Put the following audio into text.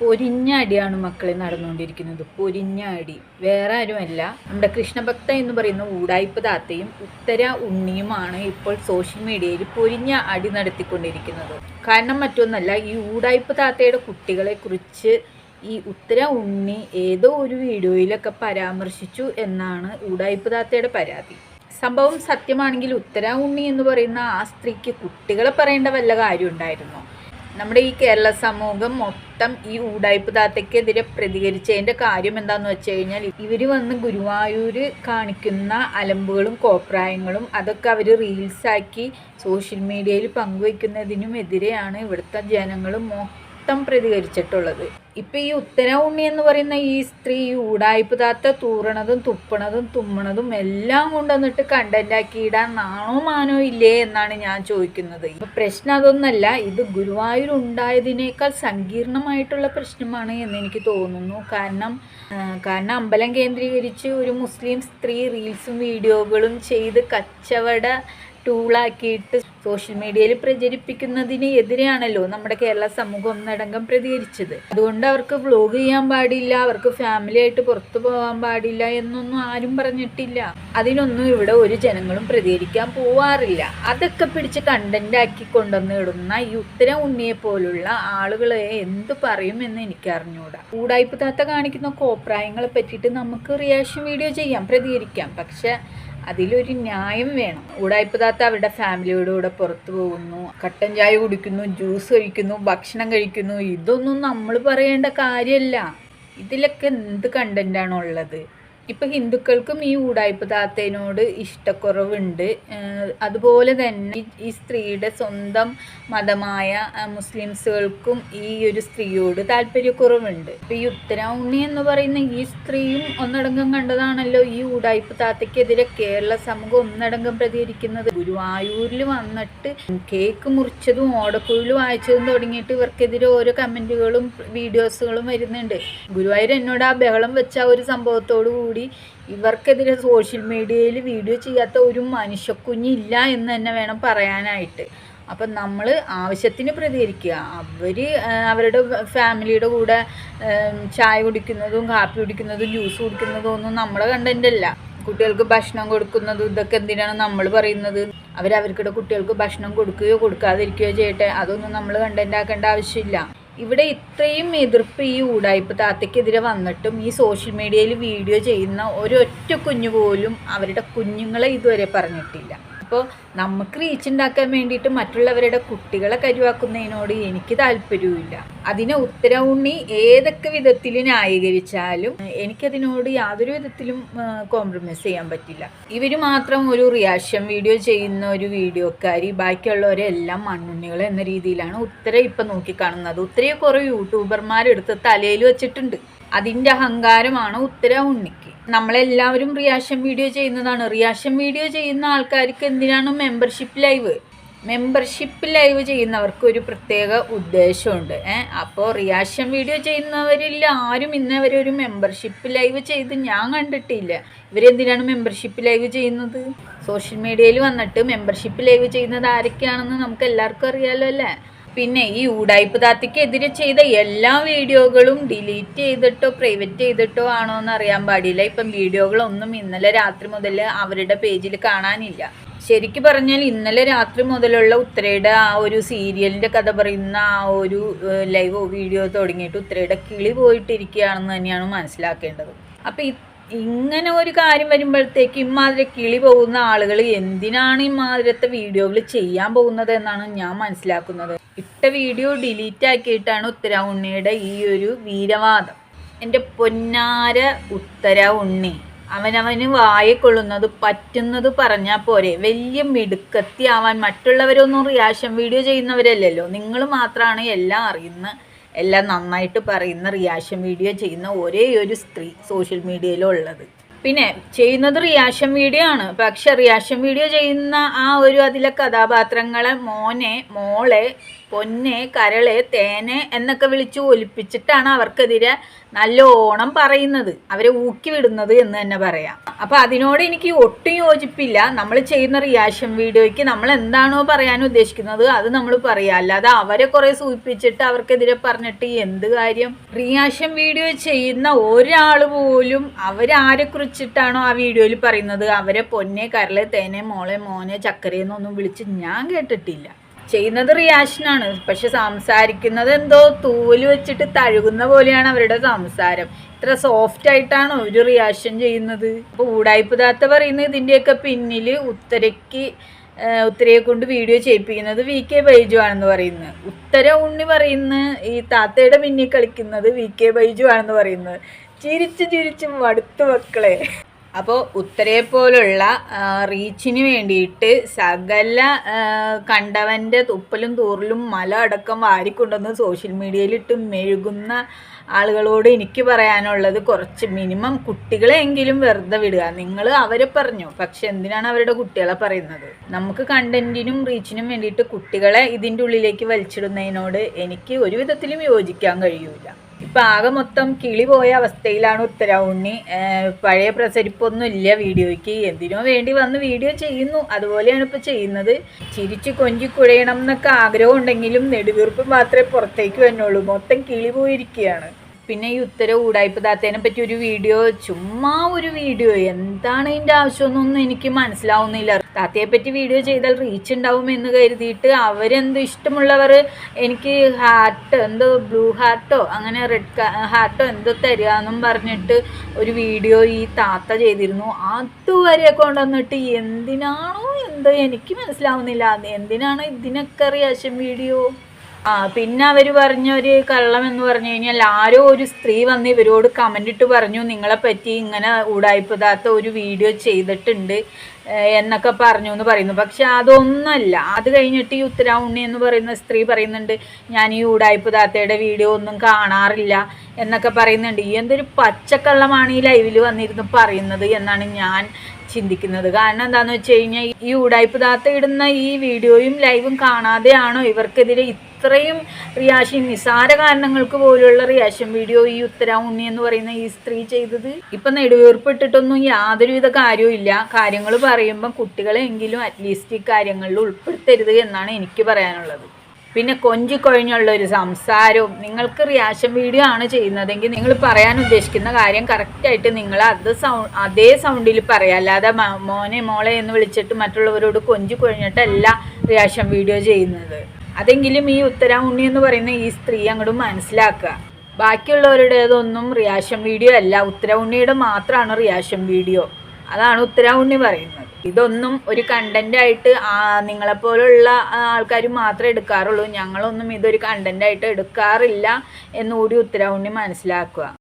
പൊരിഞ്ഞ അടിയാണ് മക്കളെ നടന്നുകൊണ്ടിരിക്കുന്നത്. പൊരിഞ്ഞ അടി വേറെ ആരുമല്ല. നമ്മുടെ കൃഷ്ണഭക്ത എന്ന് പറയുന്ന ഊടായ്പ താത്തയും ഉത്തര ഉണ്ണിയുമാണ് ഇപ്പോൾ സോഷ്യൽ മീഡിയയിൽ പൊരിഞ്ഞ അടി നടത്തിക്കൊണ്ടിരിക്കുന്നത്. കാരണം മറ്റൊന്നല്ല ഈ ഊടായ്പ താത്തയുടെ കുട്ടികളെ കുറിച്ച് ഈ ഉത്തര ഉണ്ണി ഏതോ ഒരു വീഡിയോയിലൊക്കെ പരാമർശിച്ചു എന്നാണ് ഊടായ്പ താത്തയുടെ പരാതി. സംഭവം സത്യമാണെങ്കിൽ ഉത്തര ഉണ്ണി എന്ന് പറയുന്ന ആ സ്ത്രീക്ക് കുട്ടികളെ പറയേണ്ട വല്ല കാര്യം ഉണ്ടായിരുന്നോ നമ്മുടെ ഈ കേരള സമൂഹം മൊത്തം ഈ ഊടായ്പ താത്തയ്ക്കെതിരെ പ്രതികരിച്ചതിന്റെ കാര്യം എന്താന്ന് വെച്ച് കഴിഞ്ഞാൽ ഇവർ വന്ന് ഗുരുവായൂര് കാണിക്കുന്ന അലമ്പുകളും കോപ്രായങ്ങളും അതൊക്കെ അവർ റീൽസാക്കി സോഷ്യൽ മീഡിയയിൽ പങ്കുവയ്ക്കുന്നതിനും എതിരെയാണ് ഇവിടുത്തെ ജനങ്ങളും പ്രതികരിച്ചിട്ടുള്ളത്. ഇപ്പം ഈ ഉത്തര ഉണ്ണി എന്ന് പറയുന്ന ഈ സ്ത്രീ ഊടായ്പ് താത്ത തൂറണതും തുപ്പണതും തുമ്മണതും എല്ലാം കൊണ്ടുവന്നിട്ട് കണ്ടന്റ് ആക്കി ഇടാൻ നാണോ മാനോ ഇല്ലേ എന്നാണ് ഞാൻ ചോദിക്കുന്നത്. ഇപ്പൊ പ്രശ്നം അതൊന്നല്ല ഇത് ഗുരുവായൂർ ഉണ്ടായതിനേക്കാൾ സങ്കീർണമായിട്ടുള്ള പ്രശ്നമാണ് എന്ന് എനിക്ക് തോന്നുന്നു. കാരണം കാരണം അമ്പലം കേന്ദ്രീകരിച്ച് ഒരു മുസ്ലിം സ്ത്രീ റീൽസും വീഡിയോകളും ചെയ്ത് കച്ചവട ടൂളാക്കിയിട്ട് സോഷ്യൽ മീഡിയയിൽ പ്രചരിപ്പിക്കുന്നതിന് എതിരെയാണല്ലോ നമ്മുടെ കേരള സമൂഹം ഒന്നടങ്കം പ്രതികരിച്ചത്. അതുകൊണ്ട് അവർക്ക് വ്ലോഗ് ചെയ്യാൻ പാടില്ല അവർക്ക് ഫാമിലി ആയിട്ട് പുറത്തു പോകാൻ പാടില്ല എന്നൊന്നും ആരും പറഞ്ഞിട്ടില്ല. അതിനൊന്നും ഇവിടെ ഒരു ജനങ്ങളും പ്രതികരിക്കാൻ പോവാറില്ല. അതൊക്കെ പിടിച്ച് കണ്ടന്റ് ആക്കി കൊണ്ടുവന്ന് ഇടുന്ന ഈ ഉത്തര ഉണ്ണിയെ പോലുള്ള ആളുകളെ എന്ത് പറയും എന്ന് എനിക്ക് അറിഞ്ഞൂടാ കൂടായ്പ താത്ത കാണിക്കുന്ന കോപ്രായങ്ങളെ പറ്റിയിട്ട് നമുക്ക് റിയാക്ഷൻ വീഡിയോ ചെയ്യാം പ്രതികരിക്കാം. പക്ഷെ അതിലൊരു ന്യായം വേണം. ഉടായ്പ താത്ത അവരുടെ ഫാമിലിയോട് കൂടെ പുറത്തു പോകുന്നു കട്ടൻ ചായ കുടിക്കുന്നു ജ്യൂസ് കഴിക്കുന്നു ഭക്ഷണം കഴിക്കുന്നു. ഇതൊന്നും നമ്മൾ പറയേണ്ട കാര്യമല്ല. ഇതിലൊക്കെ എന്ത് കണ്ടന്റാണ് ഉള്ളത് ഇപ്പം ഹിന്ദുക്കൾക്കും ഈ ഊടായ്പ താത്തേനോട് ഇഷ്ടക്കുറവുണ്ട്. അതുപോലെ തന്നെ ഈ- സ്ത്രീയുടെ സ്വന്തം മതമായ മുസ്ലിംസുകൾക്കും ഈ ഒരു സ്ത്രീയോട് താല്പര്യക്കുറവുണ്ട്. ഇപ്പം ഈ ഉത്തര ഉണ്ണി എന്ന് പറയുന്ന ഈ സ്ത്രീയും ഒന്നടങ്കം കണ്ടതാണല്ലോ ഈ ഊടായ്പ താത്തയ്ക്കെതിരെ കേരള സമൂഹം ഒന്നടങ്കം പ്രതികരിക്കുന്നത്. ഗുരുവായൂരിൽ വന്നിട്ട് കേക്ക് മുറിച്ചതും ഓടക്കുഴിൽ വായിച്ചതും തുടങ്ങിയിട്ട് ഇവർക്കെതിരെ ഓരോ കമന്റുകളും വീഡിയോസുകളും വരുന്നുണ്ട്. ഗുരുവായൂർ എന്നോട് ആ ബഹളം വെച്ച ഒരു സംഭവത്തോടു കൂടി ഇവർക്കെതിരെ സോഷ്യൽ മീഡിയയിൽ വീഡിയോ ചെയ്യാത്ത ഒരു മനുഷ്യക്കുഞ്ഞില്ല എന്ന് തന്നെ വേണം പറയാനായിട്ട്. അപ്പം നമ്മൾ ആവശ്യത്തിന് പ്രതികരിക്കുക. അവർ അവരുടെ ഫാമിലിയുടെ കൂടെ ചായ കുടിക്കുന്നതും കാപ്പി കുടിക്കുന്നതും ജ്യൂസ് കുടിക്കുന്നതും ഒന്നും നമ്മളെ കണ്ടന്റ് അല്ല. കുട്ടികൾക്ക് ഭക്ഷണം കൊടുക്കുന്നതും ഇതൊക്കെ എന്തിനാണ് നമ്മൾ പറയുന്നത്? അവരവർക്കിടെ കുട്ടികൾക്ക് ഭക്ഷണം കൊടുക്കുകയോ കൊടുക്കാതിരിക്കുകയോ ചെയ്യട്ടെ? അതൊന്നും നമ്മൾ കണ്ടന്റ് ആക്കേണ്ട ആവശ്യമില്ല. ഇവിടെ ഇത്രയും എതിർപ്പ് ഈ ഊടായ്പ താത്തയ്ക്കെതിരെ വന്നിട്ടും ഈ സോഷ്യൽ മീഡിയയിൽ വീഡിയോ ചെയ്യുന്ന ഒരൊറ്റ കുഞ്ഞു പോലും അവരുടെ കുഞ്ഞുങ്ങളെ ഇതുവരെ പറഞ്ഞിട്ടില്ല. അപ്പോൾ നമുക്ക് റീച്ച് ഉണ്ടാക്കാൻ വേണ്ടിയിട്ട് മറ്റുള്ളവരുടെ കുട്ടികളെ കരുവാക്കുന്നതിനോട് എനിക്ക് താല്പര്യവുമില്ല. അതിനെ ഉത്തരവുണ്ണി ഏതൊക്കെ വിധത്തിൽ ന്യായീകരിച്ചാലും എനിക്കതിനോട് യാതൊരു വിധത്തിലും കോംപ്രമൈസ് ചെയ്യാൻ പറ്റില്ല. ഇവർ മാത്രം ഒരു റിയാക്ഷൻ വീഡിയോ ചെയ്യുന്ന ഒരു വീഡിയോക്കാരി ബാക്കിയുള്ളവരെല്ലാം മണ്ണുണ്ണികൾ എന്ന രീതിയിലാണ് ഉത്തര ഇപ്പം നോക്കിക്കാണുന്നത്. ഉത്തരയെ കുറേ യൂട്യൂബർമാരെടുത്ത് തലയിൽ വെച്ചിട്ടുണ്ട്. അതിന്റെ അഹങ്കാരമാണ് ഉത്തര ഉണ്ണിക്ക് നമ്മളെല്ലാവരും റിയാക്ഷൻ വീഡിയോ ചെയ്യുന്നതാണ്. റിയാക്ഷൻ വീഡിയോ ചെയ്യുന്ന ആൾക്കാർക്ക് എന്തിനാണ് മെമ്പർഷിപ്പ് ലൈവ് മെമ്പർഷിപ്പ് ലൈവ് ചെയ്യുന്നവർക്ക് ഒരു പ്രത്യേക ഉദ്ദേശമുണ്ട്. ഏഹ് അപ്പോൾ റിയാക്ഷൻ വീഡിയോ ചെയ്യുന്നവരിൽ ആരും ഇന്നവരെ ഒരു മെമ്പർഷിപ്പ് ലൈവ് ചെയ്ത് ഞാൻ കണ്ടിട്ടില്ല. ഇവരെന്തിനാണ് മെമ്പർഷിപ്പ് ലൈവ് ചെയ്യുന്നത്? സോഷ്യൽ മീഡിയയിൽ വന്നിട്ട് മെമ്പർഷിപ്പ് ലൈവ് ചെയ്യുന്നത് ആരൊക്കെയാണെന്ന് നമുക്ക് എല്ലാവർക്കും അറിയാലോ അല്ലേ? പിന്നെ ഈ ഊടായ്പ താത്തിക്കെതിരെ ചെയ്ത എല്ലാ വീഡിയോകളും ഡിലീറ്റ് ചെയ്തിട്ടോ പ്രൈവറ്റ് ചെയ്തിട്ടോ ആണോ എന്ന് അറിയാൻ പാടില്ല. ഇപ്പം വീഡിയോകളൊന്നും ഇന്നലെ രാത്രി മുതൽ അവരുടെ പേജിൽ കാണാനില്ല. ശരിക്കും പറഞ്ഞാൽ ഇന്നലെ രാത്രി മുതലുള്ള ഉത്തരയുടെ ആ ഒരു സീരിയലിന്റെ കഥ പറയുന്ന ആ ഒരു ലൈവ് വീഡിയോ തുടങ്ങിയിട്ട് ഉത്തരയുടെ കിളി പോയിട്ടിരിക്കുകയാണെന്ന് തന്നെയാണ് മനസ്സിലാക്കേണ്ടത്. അപ്പം ഈ ഇങ്ങനെ ഒരു കാര്യം വരുമ്പോഴത്തേക്ക് ഇമാതിരി കിളി പോകുന്ന ആളുകൾ എന്തിനാണ് ഇമാതിരത്തെ വീഡിയോകൾ ചെയ്യാൻ പോകുന്നത് എന്നാണ് ഞാൻ മനസ്സിലാക്കുന്നത്. ഇട്ട വീഡിയോ ഡിലീറ്റ് ആക്കിയിട്ടാണ് ഉത്തര ഉണ്ണിയുടെ ഈ ഒരു വീരവാദം. എന്റെ പൊന്നാര ഉത്തര ഉണ്ണി അവനവന് വായക്കൊള്ളുന്നത് പറ്റുന്നത് പറഞ്ഞാൽ പോരെ. വലിയ മിടുക്കത്തി ആവാൻ മറ്റുള്ളവരൊന്നും റിയാക്ഷൻ വീഡിയോ ചെയ്യുന്നവരല്ലല്ലോ. നിങ്ങൾ മാത്രമാണ് എല്ലാം അറിയുന്ന എല്ലാം നന്നായിട്ട് പറയുന്ന റിയാക്ഷൻ വീഡിയോ ചെയ്യുന്ന ഒരേ ഒരു സ്ത്രീ സോഷ്യൽ മീഡിയയിലുള്ളത് പിന്നെ ചെയ്യുന്നത് റിയാക്ഷൻ വീഡിയോ ആണ്. പക്ഷെ റിയാക്ഷൻ വീഡിയോ ചെയ്യുന്ന ആ ഒരു അതിലെ കഥാപാത്രങ്ങളെ മോനെ മോളെ പൊന്നെ കരൾ തേന് എന്നൊക്കെ വിളിച്ച് ഒലിപ്പിച്ചിട്ടാണ് അവർക്കെതിരെ നല്ലോണം പറയുന്നത്. അവരെ ഊക്കി വിടുന്നത് എന്ന് തന്നെ പറയാം. അപ്പം അതിനോട് എനിക്ക് ഒട്ടും യോജിപ്പില്ല. നമ്മൾ ചെയ്യുന്ന റിയാക്ഷൻ വീഡിയോയ്ക്ക് നമ്മൾ എന്താണോ പറയാൻ ഉദ്ദേശിക്കുന്നത് അത് നമ്മൾ പറയാം. അല്ലാതെ അവരെ കുറേ സൂചിപ്പിച്ചിട്ട് അവർക്കെതിരെ പറഞ്ഞിട്ട് എന്ത് കാര്യം? റിയാക്ഷൻ വീഡിയോ ചെയ്യുന്ന ഒരാൾ പോലും അവരാരെ കുറിച്ചിട്ടാണോ ആ വീഡിയോയിൽ പറയുന്നത്? അവരെ പൊന്നെ കരളെ തേനെ മോളെ മോനെ ചക്കരയെന്നൊന്നും വിളിച്ച് ഞാൻ കേട്ടിട്ടില്ല. ചെയ്യുന്നത് റിയാക്ഷനാണ് പക്ഷെ സംസാരിക്കുന്നത് എന്തോ തൂൽ വെച്ചിട്ട് തഴുകുന്ന പോലെയാണ് അവരുടെ സംസാരം. ഇത്ര സോഫ്റ്റ് ആയിട്ടാണ് ഒരു റിയാക്ഷൻ ചെയ്യുന്നത്? അപ്പോൾ ഊടായ്പ ദാത്ത പറയുന്നത് ഇതിന്റെയൊക്കെ പിന്നിൽ ഉത്തരയ്ക്ക് ഉത്തരയെ കൊണ്ട് വീഡിയോ ചെയ്യിപ്പിക്കുന്നത് വി കെ ബൈജു ആണെന്ന് പറയുന്നത് ഉത്തര ഉണ്ണി പറയുന്ന ഈ താത്തയുടെ പിന്നിൽ കളിക്കുന്നത് വി കെ ബൈജു ആണെന്ന് പറയുന്നത് ചിരിച്ച് ചിരിച്ച് മടുത്തു മക്കളെ. അപ്പോൾ ഉത്തരയെ പോലുള്ള റീച്ചിന് വേണ്ടിയിട്ട് സകല കണ്ടവന്റെ തുപ്പലും തൂറലും മല അടക്കം വാരിക്കൊണ്ടുവന്ന് സോഷ്യൽ മീഡിയയിലിട്ട് മെഴുകുന്ന ആളുകളോട് എനിക്ക് പറയാനുള്ളത് കുറച്ച് മിനിമം കുട്ടികളെങ്കിലും വെറുതെ വിടുക. നിങ്ങൾ അവരെ പറഞ്ഞു. പക്ഷെ എന്തിനാണ് അവരുടെ കുട്ടികളെ പറയുന്നത്? നമുക്ക് കണ്ടന്റിനും റീച്ചിനും വേണ്ടിയിട്ട് കുട്ടികളെ ഇതിന്റെ ഉള്ളിലേക്ക് വലിച്ചിടുന്നതിനോട് എനിക്ക് ഒരു വിധത്തിലും യോജിക്കാൻ കഴിയൂല. ഇപ്പൊ ആകെ മൊത്തം കിളി പോയ അവസ്ഥയിലാണ് ഉത്തര ഉണ്ണി പഴയ പ്രസരിപ്പൊന്നും ഇല്ല വീഡിയോയ്ക്ക്. എന്തിനോ വേണ്ടി വന്ന് വീഡിയോ ചെയ്യുന്നു. അതുപോലെയാണ് ഇപ്പോൾ ചെയ്യുന്നത്. ചിരിച്ച് കൊഞ്ചി കുഴയണം എന്നൊക്കെ ആഗ്രഹം ഉണ്ടെങ്കിലും നെടുവീർപ്പ് മാത്രമേ പുറത്തേക്ക് വന്നുള്ളൂ. മൊത്തം കിളി പോയിരിക്കുകയാണ്. പിന്നെ ഈ ഉത്തര ഊടായ്പ പറ്റി ഒരു വീഡിയോ ചുമ്മാ ഒരു വീഡിയോ. എന്താണ് ഇതിന്റെ ആവശ്യമൊന്നും എനിക്ക് മനസ്സിലാവുന്നില്ല. താത്തയെ പറ്റി വീഡിയോ ചെയ്താൽ റീച്ച് ഉണ്ടാവും എന്ന് കരുതിയിട്ട് അവരെന്ത് ഇഷ്ടമുള്ളവർ എനിക്ക് ഹാർട്ട് എന്തോ ബ്ലൂ ഹാർട്ടോ അങ്ങനെ റെഡ് ഹാർട്ടോ എന്തോ തരിക എന്നും പറഞ്ഞിട്ട് ഒരു വീഡിയോ ഈ താത്ത ചെയ്തിരുന്നു. അതുവരെ കൊണ്ടുവന്നിട്ട് എന്തിനാണോ എന്തോ എനിക്ക് മനസ്സിലാവുന്നില്ല. എന്തിനാണോ ഇതിനൊക്കെ റിയാക്ഷൻ വീഡിയോ ആ പിന്നെ അവർ പറഞ്ഞ ഒരു കള്ളം എന്ന് പറഞ്ഞു കഴിഞ്ഞാൽ ആരോ ഒരു സ്ത്രീ വന്ന് ഇവരോട് കമന്റ് ഇട്ട് പറഞ്ഞു നിങ്ങളെ പറ്റി ഇങ്ങനെ ഊടായ്പതാത്ത ഒരു വീഡിയോ ചെയ്തിട്ടുണ്ട് എന്നൊക്കെ പറഞ്ഞു എന്ന് പറയുന്നു. പക്ഷെ അതൊന്നുമല്ല. അത് കഴിഞ്ഞിട്ട് ഈ ഉത്തരാവുണ്ണി എന്ന് പറയുന്ന സ്ത്രീ പറയുന്നുണ്ട് ഞാൻ ഈ ഊടായ്പ താത്തയുടെ വീഡിയോ ഒന്നും കാണാറില്ല എന്നൊക്കെ പറയുന്നുണ്ട്. ഈ എന്തൊരു പച്ചക്കള്ളമാണ് ഈ ലൈവിൽ വന്നിരുന്ന് പറയുന്നത് എന്നാണ് ഞാൻ ചിന്തിക്കുന്നത്. കാരണം എന്താണെന്ന് വെച്ച് കഴിഞ്ഞാൽ ഈ ഉടായ്പ താത്ത ഇടുന്ന ഈ വീഡിയോയും ലൈവും കാണാതെയാണോ ഇവർക്കെതിരെ ഇത്രയും റിയാഷൻ നിസാര കാരണങ്ങൾക്ക് പോലുള്ള റിയാഷൻ വീഡിയോ ഈ ഉത്തര ഉണ്ണി എന്ന് പറയുന്ന ഈ സ്ത്രീ ചെയ്തത്. ഇപ്പം നെടുവീർപ്പിട്ടിട്ടൊന്നും യാതൊരുവിധ കാര്യവും ഇല്ല. കാര്യങ്ങൾ പറയുമ്പം കുട്ടികളെങ്കിലും അറ്റ്ലീസ്റ്റ് ഈ കാര്യങ്ങളിൽ ഉൾപ്പെടുത്തരുത് എന്നാണ് എനിക്ക് പറയാനുള്ളത്. പിന്നെ കൊഞ്ചി കൊഴിഞ്ഞുള്ള ഒരു സംസാരവും. നിങ്ങൾക്ക് റിയാഷൻ വീഡിയോ ആണ് ചെയ്യുന്നതെങ്കിൽ നിങ്ങൾ പറയാൻ ഉദ്ദേശിക്കുന്ന കാര്യം കറക്റ്റായിട്ട് നിങ്ങൾ അത് സൗണ്ട് അതേ സൗണ്ടിൽ പറയാം. അല്ലാതെ മോനെ മോളെ എന്ന് വിളിച്ചിട്ട് മറ്റുള്ളവരോട് കൊഞ്ചി കൊഴിഞ്ഞിട്ടല്ല റിയാഷൻ വീഡിയോ ചെയ്യുന്നത്. അതെങ്കിലും ഈ ഉത്തരാമുണ്ണി എന്ന് പറയുന്ന ഈ സ്ത്രീ അങ്ങോട്ട് മനസ്സിലാക്കുക. ബാക്കിയുള്ളവരുടേതൊന്നും റിയാക്ഷൻ വീഡിയോ അല്ല. ഉത്തര ഉണ്ണിയുടെ മാത്രമാണ് റിയാക്ഷൻ വീഡിയോ. അതാണ് ഉത്തര ഉണ്ണി പറയുന്നത്. ഇതൊന്നും ഒരു ആ നിങ്ങളെപ്പോലുള്ള ആൾക്കാർ മാത്രമേ എടുക്കാറുള്ളൂ. ഞങ്ങളൊന്നും ഇതൊരു കണ്ടന്റ് ആയിട്ട് എടുക്കാറില്ല എന്നുകൂടി ഉത്തര ഉണ്ണി മനസ്സിലാക്കുക.